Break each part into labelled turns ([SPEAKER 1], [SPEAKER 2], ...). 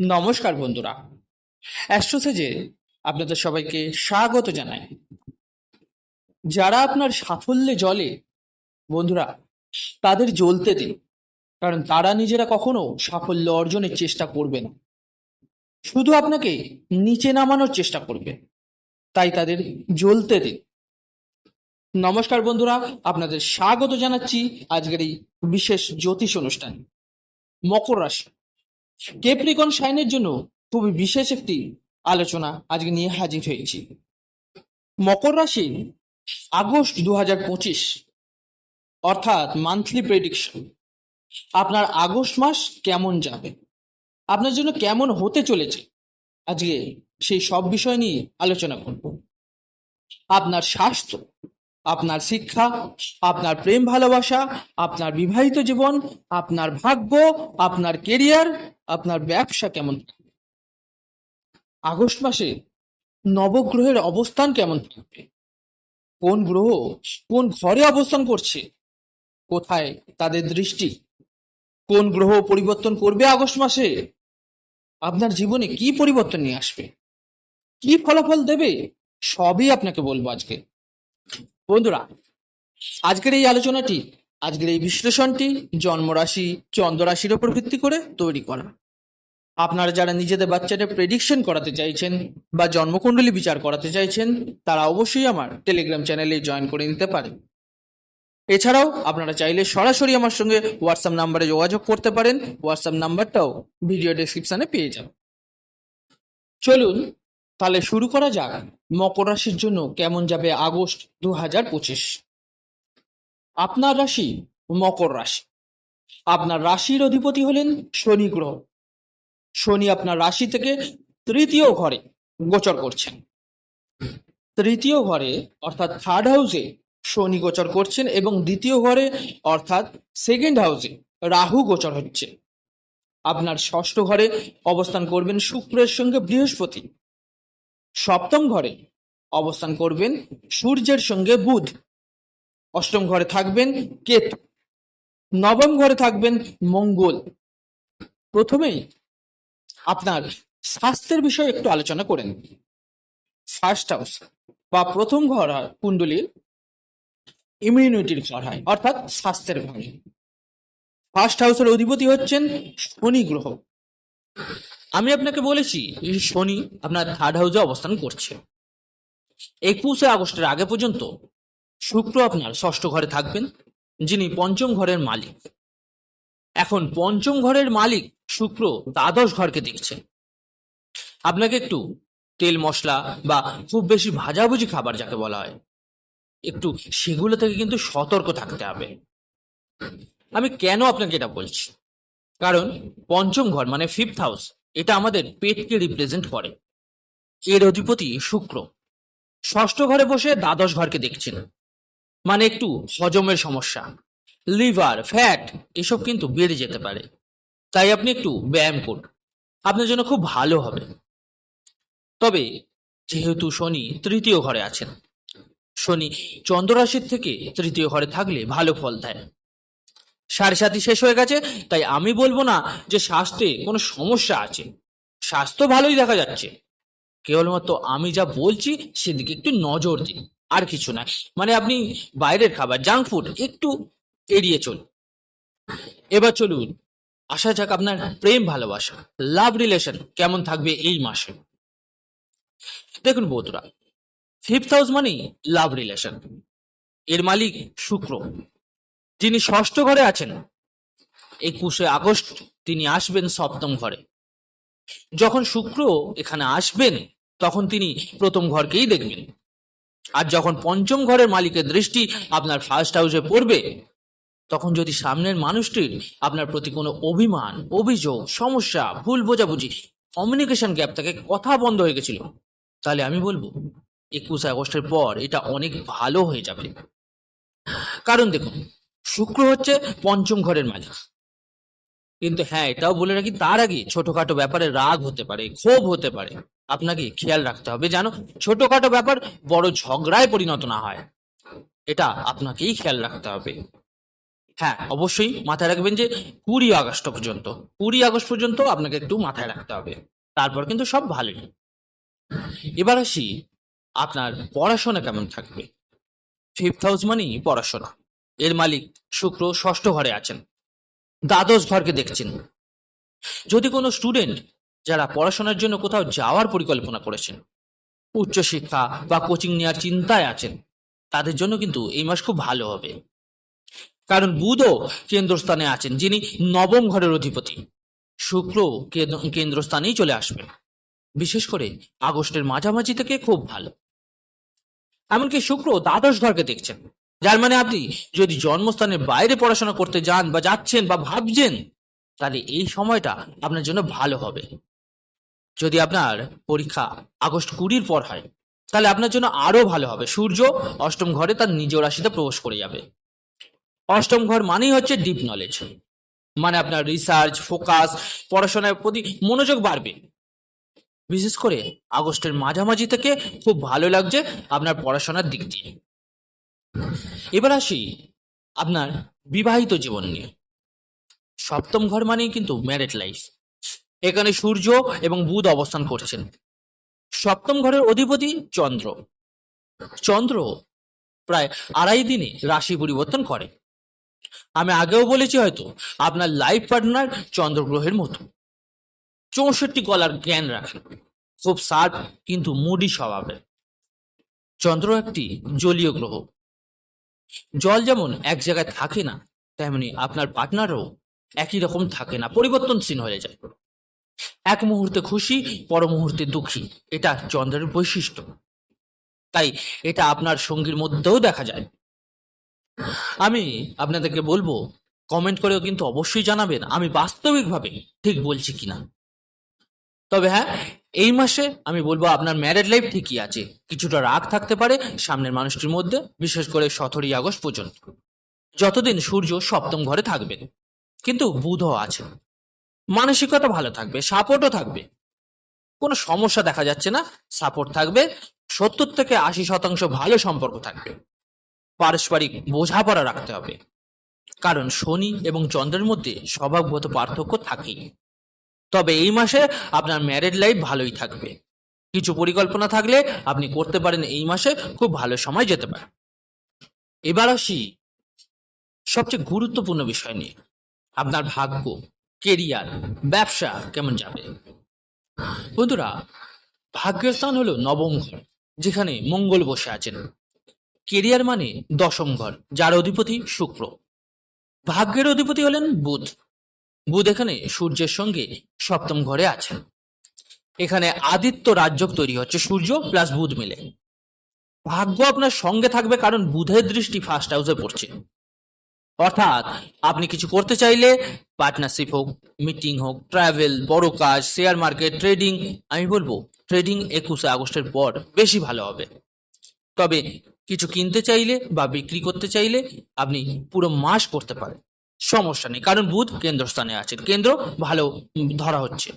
[SPEAKER 1] নমস্কার বন্ধুরা। অ্যাস্ট্রোসেজে আপনাদের সবাইকে স্বাগত জানাই। যারা আপনার সাফল্যে জলে বন্ধুরা, তাদের জ্বলতে দিন। কারণ তারা নিজেরা কখনো সাফল্য অর্জনের চেষ্টা করবে না। শুধু আপনাকে নিচে নামানোর চেষ্টা করবে, তাই তাদের জ্বলতে দিন। নমস্কার বন্ধুরা, আপনাদের স্বাগত জানাচ্ছি আজকের এই বিশেষ জ্যোতিষ অনুষ্ঠান। মকর রাশি। কেপ্রিকন সাইনের জন্য খুবই বিশেষ একটি আলোচনা আজকে নিয়ে হাজির হয়েছি। মকর রাশি, আগস্ট দু হাজার পঁচিশ, অর্থাৎ মান্থলি প্রেডিকশন আপনার আগস্ট মাস কেমন যাবে? আপনার জন্য কেমন হতে চলেছে? আজকে সেই সব বিষয় নিয়ে আলোচনা করব। আপনার স্বাস্থ্য আপনার শিক্ষা, আপনার প্রেম ভালোবাসা, আপনার বিবাহিত জীবন, আপনার ভাগ্য, আপনার কেরিয়ার আপনার ব্যবসা কেমন? আগস্ট মাসে নবগ্রহের অবস্থান কেমন? থাকবে কোন গ্রহ কোন ঘরে অবস্থান করছে? কোথায় তাদের দৃষ্টি? কোন গ্রহ পরিবর্তন করবে আগস্ট মাসে? আপনার জীবনে কি পরিবর্তন নিয়ে আসবে? কি ফলাফল দেবে? সবই আপনাকে বলব আজকে। বন্ধুরা, আজকের এই আলোচনাটি, আজকের এই বিশ্লেষণটি জন্মরাশি, চন্দ্ররাশির ওপর ভিত্তি করে তৈরি করা। আপনারা যারা নিজেদের বাচ্চাদের প্রেডিকশন করাতে চাইছেন বা জন্মকুণ্ডলী বিচার করাতে চাইছেন, তারা অবশ্যই আমার টেলিগ্রাম চ্যানেলে জয়েন করে নিতে পারেন। এছাড়াও আপনারা চাইলে সরাসরি আমার সঙ্গে হোয়াটসঅ্যাপ নাম্বারে যোগাযোগ করতে পারেন। হোয়াটসঅ্যাপ নাম্বারটাও ভিডিও ডেসক্রিপশনে পেয়ে যাবেন। চলুন তাহলে শুরু করা যাক। মকর রাশির জন্য কেমন যাবে আগস্ট দু হাজার পঁচিশ? আপনার রাশি মকর রাশি। আপনার রাশির অধিপতি হলেন শনি গ্রহ। শনি আপনার রাশি থেকে তৃতীয় ঘরে গোচর করছেন। তৃতীয় ঘরে অর্থাৎ থার্ড হাউসে শনি গোচর করছেন এবং দ্বিতীয় ঘরে অর্থাৎ সেকেন্ড হাউসে রাহু গোচর হচ্ছে। আপনার ষষ্ঠ ঘরে অবস্থান করবেন শুক্রের সঙ্গে বৃহস্পতি। সপ্তম ঘরে অবস্থান করবেন সূর্যের সঙ্গে বুধ। অষ্টম ঘরে থাকবেন কেতু। নবম ঘরে থাকবেন মঙ্গল। প্রথমেই আপনার স্বাস্থ্যের বিষয়ে একটু আলোচনা করেন ফার্স্ট হাউস বা প্রথম ঘর হয় কুণ্ডলীর ইমিউনিটির ঘর হয়, অর্থাৎ স্বাস্থ্যের ঘর। ফার্স্ট হাউসের অধিপতি হচ্ছেন শনি গ্রহ। আমি আপনাকে বলেছি শনি আপনার থার্ড হাউসে অবস্থান করছে। একুশে আগস্টের আগে পর্যন্ত শুক্র আপনার ষষ্ঠ ঘরে থাকবেন, যিনি পঞ্চম ঘরের মালিক। এখন পঞ্চম ঘরের মালিক শুক্র দ্বাদশ ঘরকে দেখছে। আপনাকে একটু তেল মশলা বা খুব বেশি ভাজাভুজি খাবার যাকে বলা হয়, একটু সেগুলো থেকে কিন্তু সতর্ক থাকতে হবে। আমি কেন আপনাকে এটা বলছি? কারণ পঞ্চম ঘর মানে ফিফথ হাউস এটা আমাদের পেটকে রিপ্রেজেন্ট করে। এর অধিপতি শুক্র। ষষ্ঠ ঘরে বসে দ্বাদশ ঘরকে দেখছেন। মানে একটু হজমের সমস্যা। লিভার ফ্যাট এসব কিন্তু বেড়ে যেতে পারে। তাই আপনি একটু ব্যায়াম করুন। আপনার জন্য খুব ভালো হবে। তবে যেহেতু শনি তৃতীয় ঘরে আছেন, শনি চন্দ্ররাশির থেকে তৃতীয় ঘরে থাকলে ভালো ফল দেয়। সাড়ে সাথী শেষ হয়ে গেছে। তাই আমি বলব না যে স্বাস্থ্যে কোনো সমস্যা আছে। স্বাস্থ্য ভালোই দেখা যাচ্ছে। কেবলমাত্র আমি যা বলছি সেদিকে একটু নজর দিন, আর কিছু না। মানে আপনি বাইরের খাবার, জাঙ্ক ফুড একটু এড়িয়ে চলুন। এবার চলুন আশা যাক আপনার প্রেম ভালোবাসা লাভ রিলেশন কেমন থাকবে এই মাসে। দেখুন বন্ধুরা ফিফথ হাউস মানেই লাভ রিলেশন এর মালিক শুক্র। যিনি ষষ্ঠ ঘরে আছেন, একুশে আগস্ট তিনি আসবেন সপ্তম ঘরে। যখন শুক্র এখানে আসবেন, তখন তিনি প্রথম ঘরকেই দেখবেন। আর যখন পঞ্চম ঘরের মালিকের দৃষ্টি আপনার ফার্স্ট হাউসে পড়বে, তখন যদি সামনের মানুষটির আপনার প্রতি কোনো অভিমান, অভিযোগ, সমস্যা, ভুল বোঝাবুঝি কমিউনিকেশন গ্যাপ থাকে কথা বন্ধ হয়ে গেছিল, তাহলে আমি বলব, একুশ আগস্টের পর এটা অনেক ভালো হয়ে যাবে। কারণ দেখুন শুক্র হচ্ছে পঞ্চম ঘরের মালিক কিন্তু হ্যাঁ এটাও বলে রাখি, তার আগে ছোটখাটো ব্যাপারে রাগ হতে পারে, ক্ষোভ হতে পারে। আপনাকে খেয়াল রাখতে হবে যেন ছোটখাটো ব্যাপার বড় ঝগড়ায় পরিণত না হয়। এটা আপনাকেই খেয়াল রাখতে হবে। হ্যাঁ অবশ্যই মাথায় রাখবেন যে কুড়ি আগস্ট পর্যন্ত, কুড়ি আগস্ট পর্যন্ত আপনাকে একটু মাথায় রাখতে হবে। তারপর কিন্তু সব ভালোই এবার আসি, আপনার পড়াশোনা কেমন থাকবে? ফিফথ হাউস মানেই পড়াশোনা। এর মালিক শুক্র ষষ্ঠ ঘরে আছেন। দ্বাদশ ঘরকে দেখছেন। যদি কোনো স্টুডেন্ট যারা পড়াশোনার জন্য কোথাও যাওয়ার পরিকল্পনা করেছেন, উচ্চশিক্ষা বা কোচিং নেওয়ার চিন্তায় আছেন, তাদের জন্য কিন্তু এই মাস খুব ভালো হবে। কারণ বুধও কেন্দ্রস্থানে আছেন, যিনি নবম ঘরের অধিপতি। শুক্র কেন্দ্র- কেন্দ্রস্থানেই চলে আসবেন। বিশেষ করে আগস্টের মাঝামাঝি থেকে খুব ভালো। এমনকি শুক্র দ্বাদশ ঘরকে দেখছেন। যার মানে আপনি যদি জন্মস্থানের বাইরে পড়াশোনা করতে যান বা যাচ্ছেন বা ভাবছেন, তাহলে এই সময়টা আপনার জন্য ভালো হবে। যদি আপনার পরীক্ষা আগস্ট কুড়ির পর হয়, তাহলে আপনার জন্য আরও ভালো হবে। সূর্য অষ্টম ঘরে তার নিজ রাশিতে প্রবেশ করে যাবে। অষ্টম ঘর মানেই হচ্ছে ডিপ নলেজ মানে আপনার রিসার্চ ফোকাস পড়াশোনার প্রতি মনোযোগ বাড়বে। বিশেষ করে আগস্টের মাঝামাঝি থেকে খুব ভালো লাগছে আপনার পড়াশোনার দিক দিয়ে। এবার আসি আপনার বিবাহিত জীবন নিয়ে। সপ্তম ঘর মানেই কিন্তু ম্যারেড লাইফ এখানে সূর্য এবং বুধ অবস্থান করছেন। সপ্তম ঘরের অধিপতি চন্দ্র। চন্দ্র প্রায় আড়াই দিনে রাশি পরিবর্তন করে। আমি আগেও বলেছি হয়তো, আপনার লাইফ পার্টনার চন্দ্রগ্রহের মতো। চৌষট্টি কলার জ্ঞান রাখেন। খুব শার্প কিন্তু মুডি স্বভাবের। চন্দ্র একটি জলীয় গ্রহ। জল যেমন এক জায়গায় থাকে না, তেমনি আপনার পার্টনারও একই রকম থাকে না, পরিবর্তনশীল হয়ে যায়। এক মুহূর্তে খুশি, পর মুহূর্তে দুঃখী, এটা চন্দ্রের বৈশিষ্ট্য। তাই এটা আপনার সঙ্গীর মধ্যেও দেখা যায়। আমি আপনাদেরকে বলব কমেন্ট করেও কিন্তু অবশ্যই জানাবেন, আমি বাস্তবিকভাবে ঠিক বলছি কিনা। তবে হ্যাঁ এই মাসে আমি বলব আপনার ম্যারেড লাইফ ঠিকই আছে। কিছুটা রাগ থাকতে পারে সামনের মানুষটির মধ্যে, বিশেষ করে সতেরোই আগস্ট পর্যন্ত। যতদিন সূর্য সপ্তম ঘরে থাকবে, কিন্তু বুধও আছে। মানসিকতা ভালো থাকবে সাপোর্টও থাকবে। কোনো সমস্যা দেখা যাচ্ছে না সাপোর্ট থাকবে, সত্তর থেকে আশি শতাংশ ভালো সম্পর্ক থাকবে। পারস্পরিক বোঝাপড়া রাখতে হবে। কারণ শনি এবং চন্দ্রের মধ্যে স্বভাবগত পার্থক্য থাকেই। তবে এই মাসে আপনার ম্যারেড লাইফ ভালোই থাকবে। কিছু পরিকল্পনা থাকলে আপনি করতে পারেন এই মাসে খুব ভালো সময় যেতে পারে। এবার আসি সবচেয়ে গুরুত্বপূর্ণ বিষয় নিয়ে। আপনার ভাগ্য কেরিয়ার ব্যবসা কেমন যাবে? বন্ধুরা, ভাগ্যের স্থান হলো নবম ঘর, যেখানে মঙ্গল বসে আছেন। কেরিয়ার মানে দশম ঘর, যার অধিপতি শুক্র। ভাগ্যের অধিপতি হলেন বুধ। বুধ এখানে সূর্যের সঙ্গে সপ্তম ঘরে আছেন এখানে আদিত্য রাজ্যক তৈরি হচ্ছে, সূর্য প্লাস বুধ মিলে। ভাগ্য আপনার সঙ্গে থাকবে কারণ বুধের দৃষ্টি ফার্স্ট হাউসে পড়ছে। অর্থাৎ আপনি কিছু করতে চাইলে পার্টনারশিপ হোক মিটিং হোক ট্রাভেল বড় কাজ শেয়ার মার্কেট ট্রেডিং আমি বলব ট্রেডিং একুশে আগস্টের পর বেশি ভালো হবে। তবে কিছু কিনতে চাইলে বা বিক্রি করতে চাইলে আপনি পুরো মাস করতে পারেন। সমস্যা নেই, কারণ বুধ কেন্দ্রস্থানে আছেন কেন্দ্র ভালো ধরা হচ্ছে।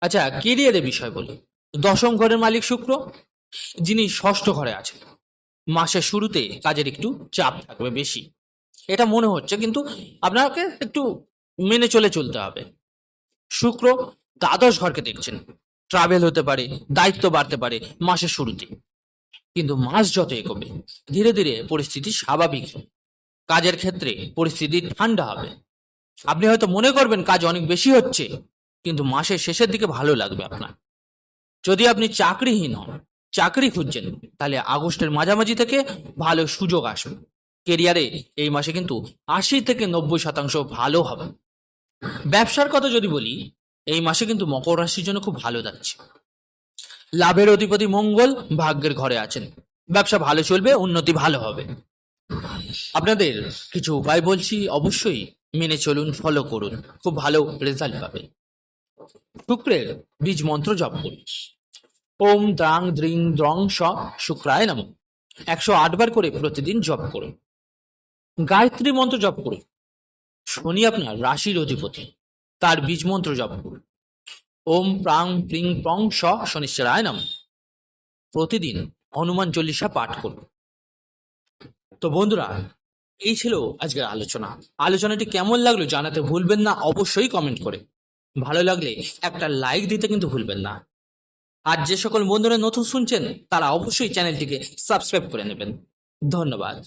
[SPEAKER 1] আচ্ছা কেরিয়ারের বিষয় বলি। দশম ঘরের মালিক শুক্র, যিনি ষষ্ঠ ঘরে আছেন। মাসের শুরুতে কাজের একটু চাপ থাকবে বেশি। এটা মনে হচ্ছে, কিন্তু আপনাকে একটু মেনে চলে চলতে হবে। শুক্র দ্বাদশ ঘরকে দেখছেন। ট্রাভেল হতে পারে, দায়িত্ব বাড়তে পারে মাসের শুরুতে। কিন্তু মাস যত এগোবে, ধীরে ধীরে পরিস্থিতি স্বাভাবিক। কাজের ক্ষেত্রে পরিস্থিতি ঠান্ডা হবে। আপনি হয়তো মনে করবেন কাজ অনেক বেশি হচ্ছে, কিন্তু মাসের শেষের দিকে ভালো লাগবে আপনার। যদি আপনি চাকরিহীন হন, চাকরি খুঁজছেন, তাহলে আগস্টের মাঝামাঝি থেকে ভালো সুযোগ আসবে। কেরিয়ারে এই মাসে কিন্তু আশি থেকে নব্বই শতাংশ ভালো হবে। ব্যবসার কথা যদি বলি, এই মাসে কিন্তু মকর রাশির জন্য খুব ভালো যাচ্ছে। লাভের অধিপতি মঙ্গল ভাগ্যের ঘরে আছেন। ব্যবসা ভালো চলবে, উন্নতি ভালো হবে। আপনাদের কিছু উপায় বলছি, অবশ্যই মেনে চলুন ফলো করুন। খুব ভালো রেজাল্ট পাবে শুক্রের বীজ মন্ত্র জপ করুন। ওম দ্রাং দ্রিং দ্রং স শুক্রায় নম। একশো আটবার করে প্রতিদিন জপ করুন। গায়ত্রী মন্ত্র জপ করুন। শনি আপনার রাশির অধিপতি। তার বীজ মন্ত্র জপ করুন। ওম প্রাং প্রিং প্রং স শনিশ্চরায় নম। প্রতিদিন হনুমান চল্লিশা পাঠ করুন। তো বন্ধুরা, এই ছিল আজকের আলোচনা। আলোচনাটি কেমন লাগল জানাতে ভুলবেন না, অবশ্যই কমেন্ট করে। ভালো লাগলে একটা লাইক দিতে কিন্তু ভুলবেন না। আর যে সকল বন্ধুরা নতুন শুনছেন, তারা অবশ্যই চ্যানেলটিকে সাবস্ক্রাইব করে নেবেন। ধন্যবাদ।